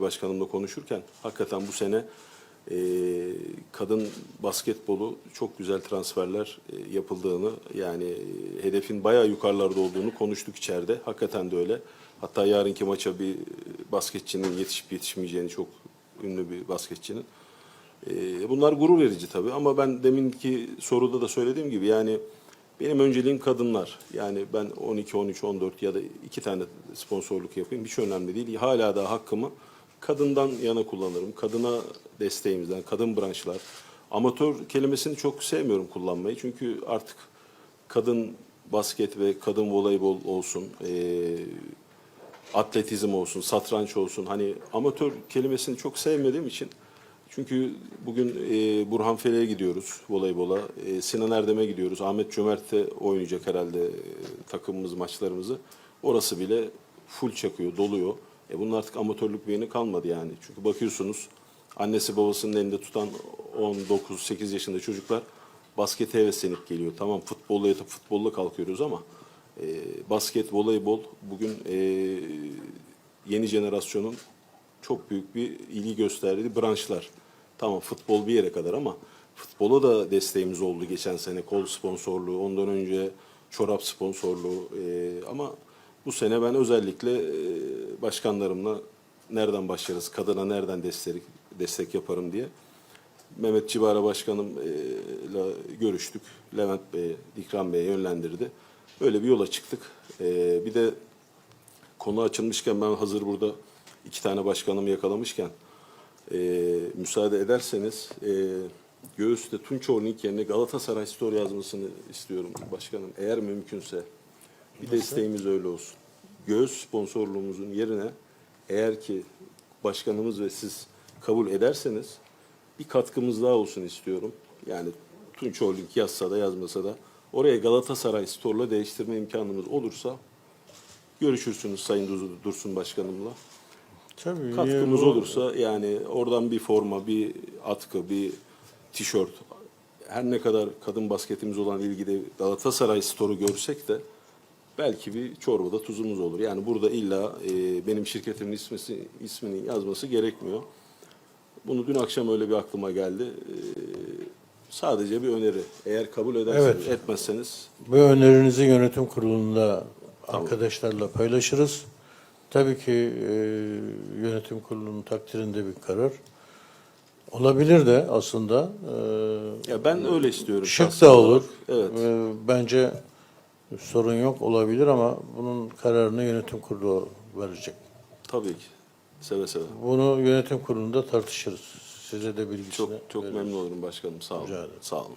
Başkanımla konuşurken hakikaten bu sene e, kadın basketbolu çok güzel transferler e, yapıldığını yani e, hedefin bayağı yukarılarda olduğunu konuştuk içeride. Hakikaten de öyle. Hatta yarınki maça bir basketçinin yetişip yetişmeyeceğini çok ünlü bir basketçinin. E, bunlar gurur verici tabii ama ben deminki soruda da söylediğim gibi yani benim önceliğim kadınlar. Yani ben 12, 13, 14 ya da iki tane sponsorluk yapayım hiç önemli değil. Hala da hakkımı kadından yana kullanırım. Kadına desteğimizden, kadın branşlar. Amatör kelimesini çok sevmiyorum kullanmayı. Çünkü artık kadın basket ve kadın voleybol olsun, eee, atletizm olsun, satranç olsun. Hani amatör kelimesini çok sevmediğim için çünkü bugün e, Burhan Fele'ye gidiyoruz voleybola. E, Sinan Erdem'e gidiyoruz. Ahmet Cömert de oynayacak herhalde e, takımımız maçlarımızı. Orası bile full çakıyor, doluyor. E bunun artık amatörlük bir yanı kalmadı yani. Çünkü bakıyorsunuz annesi babasının elinde tutan 19-8 yaşında çocuklar baskete heveslenip geliyor. Tamam futbolla yatıp futbolla kalkıyoruz ama e, basket, voleybol bugün e, yeni jenerasyonun çok büyük bir ilgi gösterdiği branşlar. Tamam futbol bir yere kadar ama futbola da desteğimiz oldu geçen sene. Kol sponsorluğu, ondan önce çorap sponsorluğu. E, ama bu sene ben özellikle e, başkanlarımla nereden başlarız, kadına nereden destek, destek yaparım diye Mehmet Cibara Başkanım'la görüştük. Levent Bey, İkram Bey'e yönlendirdi. Öyle bir yola çıktık. E, bir de konu açılmışken ben hazır burada iki tane başkanımı yakalamışken e, müsaade ederseniz e, Göğüs'te Tunç Holding yerine Galatasaray Store yazmasını istiyorum başkanım. Eğer mümkünse. Bir desteğimiz öyle olsun. Göğüs sponsorluğumuzun yerine eğer ki başkanımız ve siz kabul ederseniz bir katkımız daha olsun istiyorum. Yani Tunç Holding yazsa da yazmasa da oraya Galatasaray Store'la değiştirme imkanımız olursa görüşürsünüz Sayın Dur- Dursun Başkanımla. Tabii, Katkımız bu- olursa yani oradan bir forma, bir atkı, bir tişört her ne kadar kadın basketimiz olan ilgide Galatasaray Store'u görsek de belki bir çorbada tuzumuz olur. Yani burada illa e, benim şirketimin ismisi, ismini yazması gerekmiyor. Bunu dün akşam öyle bir aklıma geldi. E, sadece bir öneri. Eğer kabul ederseniz, Evet. etmezseniz Bu önerinizi yönetim kurulunda arkadaşlarla paylaşırız. Tabii ki e, yönetim kurulunun takdirinde bir karar. Olabilir de aslında. E, ya ben öyle istiyorum. şık şahsen da olarak. olur. Evet. E, bence sorun yok olabilir ama bunun kararını yönetim kurulu verecek. Tabii ki. Seve seve. Bunu yönetim kurulunda tartışırız. Size de bilgisini Çok çok veririz. memnun olurum başkanım. Sağ olun. Rica ederim. Sağ olun.